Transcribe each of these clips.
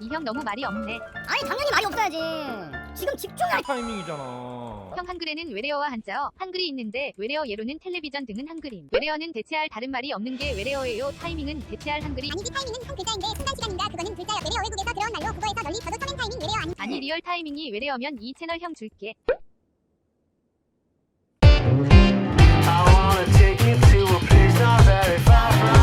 이형 너무 말이 없네. 아니 당연히 말이 없어야지. 지금 집중할 타이밍이잖아. 형 한글에는 외래어와 한자어, 한글이 있는데 외래어 예로는 텔레비전 등은 한글임. 외래어는 대체할 다른 말이 없는 게 외래어예요. 타이밍은 대체할 한글이 아니지 타이밍은 한 글자인데 순간 시간인가 그거는 글자여 외래어 외국에서 들어온 말로 국어에서 널리 퍼져 서는 타이밍 외래어 아니 아니 리얼 타이밍이 외래어면 이 채널 형 줄게. I wanna take you to a place not very far from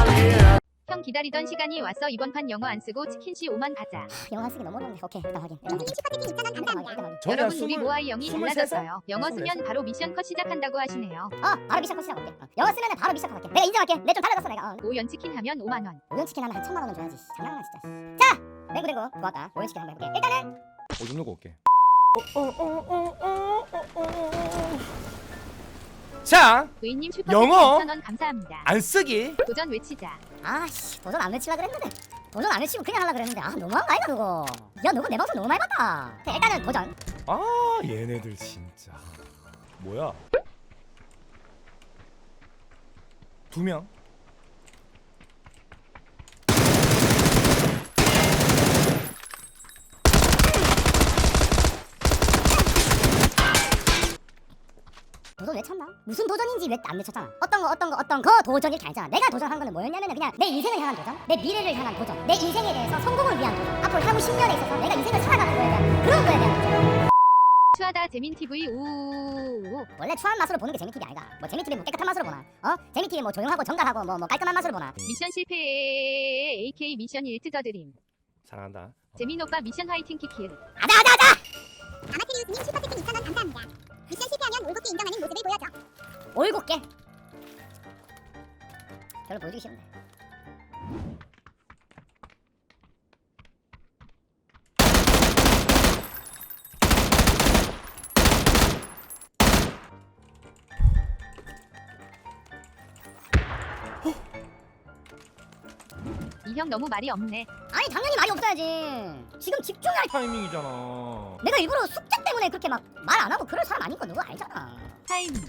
형 기다리던 시간이 왔어. 이번 판 영어 안 쓰고 치킨씨 5만 가자. 영어 쓰기 너무 어려운데. 오케이 일단 확인. 일단 확인. 2,000원 일단 감사합니다 여러분 우리 스물- 모아이 스물세 달라졌어요. 영어 쓰면 바로 미션 컷 시작한다고 하시네요. 어 바로 미션 컷 시작할게. 어, 영어 쓰면은 바로 미션 컷 할게. 내가 인정할게. 내 좀 달라졌어 내가. 어. 오연 치킨 하면 5만 원. 오연 치킨 하면 한 천만 원은 줘야지. 장난하나 진짜. 자 랭구 랭구 좋았다. 오연 치킨 한번 해볼게. 일단은 오줌 누고 올게. 자, 의님 슈퍼 영어? 2,000원 감사합니다. 안 쓰기. 도전 외치자. 아씨 도전 안 외치려 그랬는데 도전 안 외치고 그냥 하려 그랬는데 아 너무한 거 아이가 그거. 야 너거 내 방송 너무 많이 봤다. 자, 일단은 도전. 아, 얘네들 진짜. 뭐야? 두 명. 도전 외쳤나? 무슨 도전인지 왜 안 외쳤잖아. 어떤 거 어떤 거 어떤 거 도전이 알잖아. 내가 도전한 거는 뭐였냐면 그냥 내 인생을 향한 도전, 내 미래를 향한 도전, 내 인생에 대해서 성공을 위한 도전. 앞으로 향후 10년에 있어서 내가 인생을 살아가는 거에 대한 그런 거에 대한 도전. 추하다 재민 TV 우우우우. 원래 추한 맛으로 보는 게 재미TV 아이가. 뭐 재미TV 뭐 깨끗한 맛으로 보나? 어? 재미TV 뭐 조용하고 정갈하고 뭐뭐 깔끔한 맛으로 보나? 미션 실패 AK 미션 1트더 드림. 사랑한다. 재민 오빠 미션 화이팅 키킬. 아자 아자 아자! 아마테리우스님 슈퍼채팅 2,000원 감사합니다 올곧게. 별로 보여주기 싫은데. 이형 너무 말이 없네. 아니 당연히 말이 없어야지. 지금 집중할 타이밍이잖아. 내가 일부러 숙제 때문에 그렇게 막 말 안 하고 그럴 사람 아닌 거 누가 알잖아. 타이밍.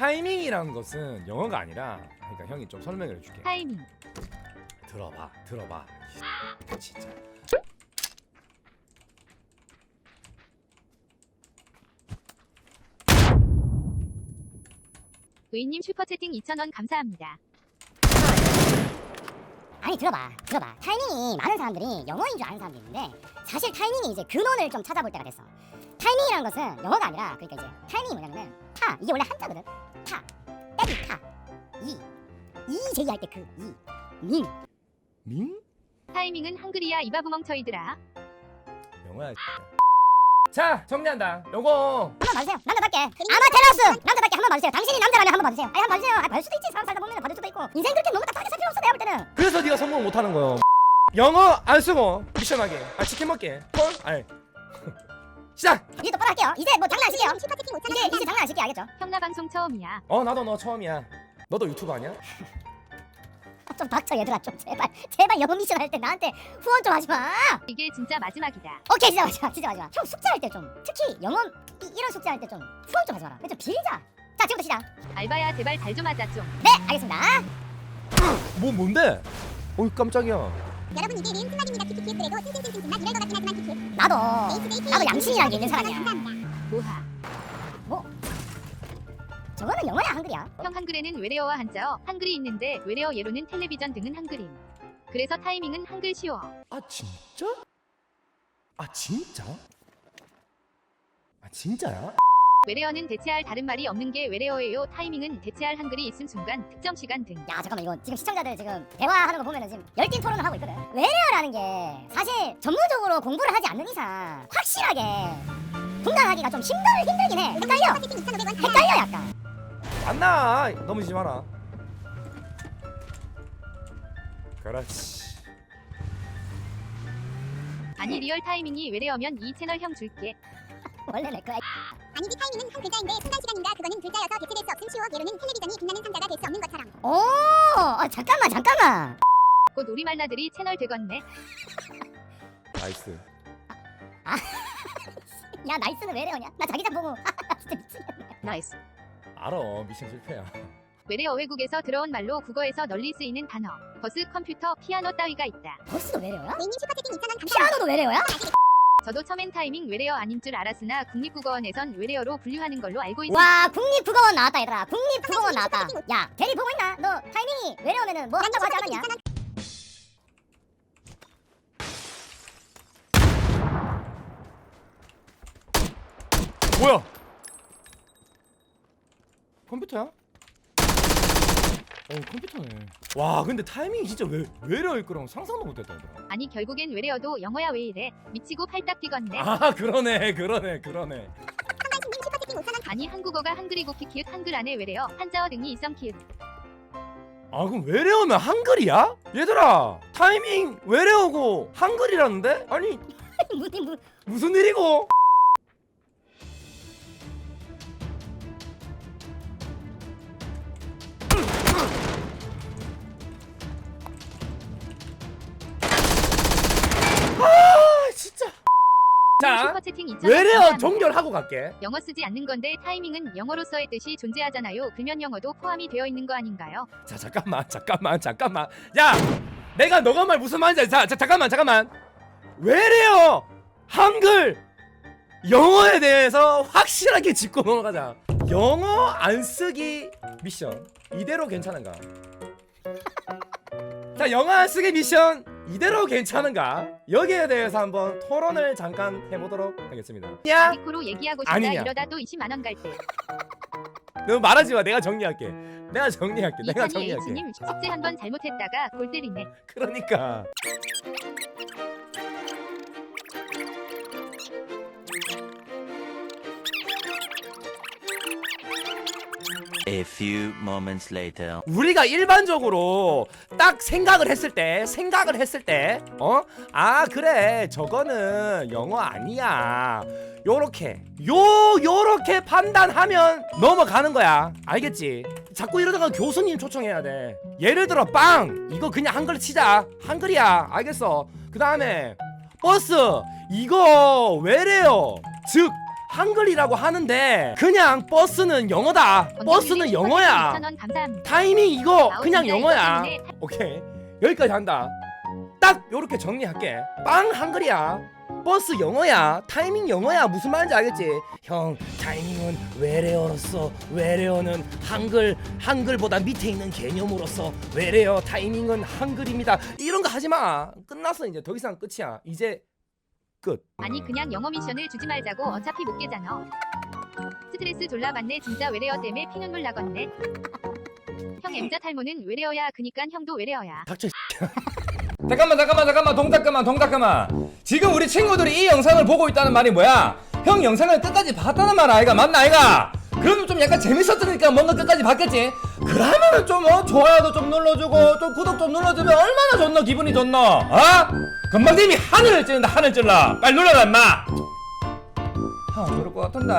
타이밍이라는 것은 영어가 아니라 그러니까 형이 좀 설명을 해줄게. 타이밍. 들어봐, 들어봐. 이 진짜. 의님 슈퍼채팅 2,000원 감사합니다. 아니 들어봐 들어봐 타이밍이 많은 사람들이 영어인 줄 아는 사람도 있는데 사실 타이밍이 이제 근원을 좀 찾아볼 때가 됐어 타이밍이라는 것은 영어가 아니라 그러니까 이제 타이밍이 뭐냐면은 타 이게 원래 한자거든 타 때리 타 이 이 제이 할 때 그이밍 민? 타이밍은 한글이야 이바구멍쳐이들아. 영어야. 자, 정리한다. 요거 한번 봐주세요 남자답게 아마테라스 남자답게 한번 봐주세요 당신이 남자라면 한번 봐주세요 아니 한번 봐주세요 아, 봐줄 수도 있지 사람 살다 보면 봐줄 수도 있고 인생 그렇게 너무 딱딱하게 살 필요 없어 내가 볼 때는 그래서 네가 성공 못 하는 거요. 영어 안 쓰고 미션하게. 아 치킨 먹게. 콜? 아니. 시작. 이제 똑바로 할게요 이제 뭐 장난 5,000원 이제 이제 장난 안 칠게 알겠죠 형나 방송 처음이야. 어 나도 너 처음이야. 너도 유튜브 아니야? 아, 좀 닥쳐 얘들아 좀 제발 제발 영어 미션 할 때 나한테 후원 좀 하지 마 이게 진짜 마지막이다. 오케이 진짜 마지막 진짜 마지막 형 숙제 할 때 좀 특히 영어 이, 이런 숙제 할 때 좀 후원 좀 하지 마라 좀 빌자 자 지금부터 시작 알바야 제발 달좀 하자 좀. 네 알겠습니다 뭐 뭔데? 어이 깜짝이야. 여러분 이게 리은 순간입니다 키키키 그래도 정말 이럴 것 같긴 하지만 키키 나도 데이트데이트 나도 양심이라는 게 있는 사람이야 감사합니다 모하. 저거는 영어야 한글이야 형 한글에는 외래어와 한자어, 한글이 있는데 외래어 예로는 텔레비전 등은 한글임. 그래서 타이밍은 한글 쉬워. 아 진짜? 아 진짜? 아 진짜야? 외래어는 대체할 다른 말이 없는 게 외래어예요. 타이밍은 대체할 한글이 있은 순간, 특정 시간 등. 야 잠깐만 이거 지금 시청자들 지금 대화하는 거 보면은 지금 열띤 토론을 하고 있거든 외래어라는 게 사실 전문적으로 공부를 하지 않는 이상 확실하게 분간하기가 좀 힘들, 힘들긴 해 헷갈려 슈퍼채팅 2,500원 헷갈려 약간 안나 넘어지지 마라. 그렇지. 아니 리얼 타이밍이 외래어면 이 채널 형 줄게. 원래 내 거야 아니지 타이밍은 한 글자인데 순간 시간인가 그거는 글자여서 대체될 수 없음 쉬워 예로는 텔레비전이 빛나는 상자가 될 수 없는 것처럼 오 아, 잠깐만 잠깐만 곧 우리 말나들이 채널 되겠네. 나이스. 야 나이스는 왜 이래오냐 나 자기장 보고 진짜 미치겠네 나이스. 알아 미션 실패야. 외래어 외국에서 들어온 말로 국어에서 널리 쓰이는 단어. 버스, 컴퓨터, 피아노 따위가 있다. 버스도 외래어야? 웨이님 슈퍼채팅 2,000원 감사합니다. 피아노도 외래어야? 저도 처맨 타이밍 외래어 아닌 줄 알았으나 국립국어원에선 외래어로 분류하는 걸로 알고 있습니다. 와 국립국어원 나왔다 얘들아 국립국어원 나왔다 야 대리 보고 있나? 너 타이밍이 외래어면은 뭐 한다고 하지 않았냐? 뭐야? 컴퓨터야? 어 컴퓨터네. 와 근데 타이밍이 진짜 왜 왜래일 거랑 상상도 못했다 얘들아. 아니 결국엔 외래어도 영어야 왜 이래? 미치고 팔딱 뛰겠네. 아 그러네 그러네 그러네. 한관심님 슈퍼채팅 5,000원 아니 한국어가 한글이고 키키읒 한글 안에 외래어 한자어 등이 있음 키읒. 아 그럼 외래어면 한글이야? 얘들아 타이밍 외래어고 한글이라는데? 아니 무슨 일이고? 2,000원 외래어. 종결하고 갈게. 영어 쓰지 않는 건데 타이밍은 영어로서의 뜻이 존재하잖아요. 글면 영어도 포함이 되어 있는 거 아닌가요? 자 잠깐만 잠깐만 잠깐만. 야 내가 너가 말 무슨 말인지 자, 자 잠깐만 잠깐만. 외래어 한글 영어에 대해서 확실하게 짚고 넘어가자. 영어 안 쓰기 미션 이대로 괜찮은가? 자 영어 안 쓰기 미션 이대로 괜찮은가? 여기에 대해서 한번 토론을 잠깐 해보도록 하겠습니다. 야! 디코로 얘기하고 싶다. 아니냐. 이러다 또 20만 원 갈 때. 너 말하지 마. 내가 정리할게. 내가 정리할게. 내가 정리할게. H님 숙제 한번 잘못했다가 골 때리네. 그러니까 A few moments later. 우리가 일반적으로 딱 생각을 했을 때 생각을 했을 때 어? 아 그래. 저거는 영어 아니야. 요렇게 요 요렇게 판단하면 넘어가는 거야. 알겠지? 자꾸 이러다가 교수님 초청해야 돼. 예를 들어 빵! 이거 그냥 한글 치자. 한글이야. 알겠어. 그 다음에 버스! 이거 왜래요? 즉 한글이라고 하는데 그냥 버스는 영어다 버스는 영어야 2,000원 감사합니다. 타이밍 이거 그냥 영어야. 오케이 여기까지 한다. 딱 요렇게 정리할게. 빵 한글이야. 버스 영어야. 타이밍 영어야. 무슨 말인지 알겠지? 형 타이밍은 외래어로서 외래어는 한글 한글보다 밑에 있는 개념으로서 외래어 타이밍은 한글입니다. 이런 거 하지 마. 끝났어 이제 더 이상 끝이야. 이제 끝. 아니 그냥 영어 미션을 주지 말자고 어차피 못 깨잖아. 스트레스 졸라 받네 진짜 외래어 때문에 피눈물 나겠네. 형 M자 탈모는 외래어야 그니깐 형도 외래어야. 닥쳐. 잠깐만 잠깐만 잠깐만 동작 그만 동작 그만 지금 우리 친구들이 이 영상을 보고 있다는 말이 뭐야 형 영상을 끝까지 봤다는 말 아이가 맞나 아이가 그러면 좀 약간 재밌었으니까 뭔가 끝까지 봤겠지 그러면은 좀 어, 좋아요도 좀 눌러주고 좀 구독 좀 눌러주면 얼마나 좋노 기분이 좋노 어? 금방님이 하늘을 찌른다 하늘 찔러. 빨리 눌러라 임마. 아 그럴 것 같은데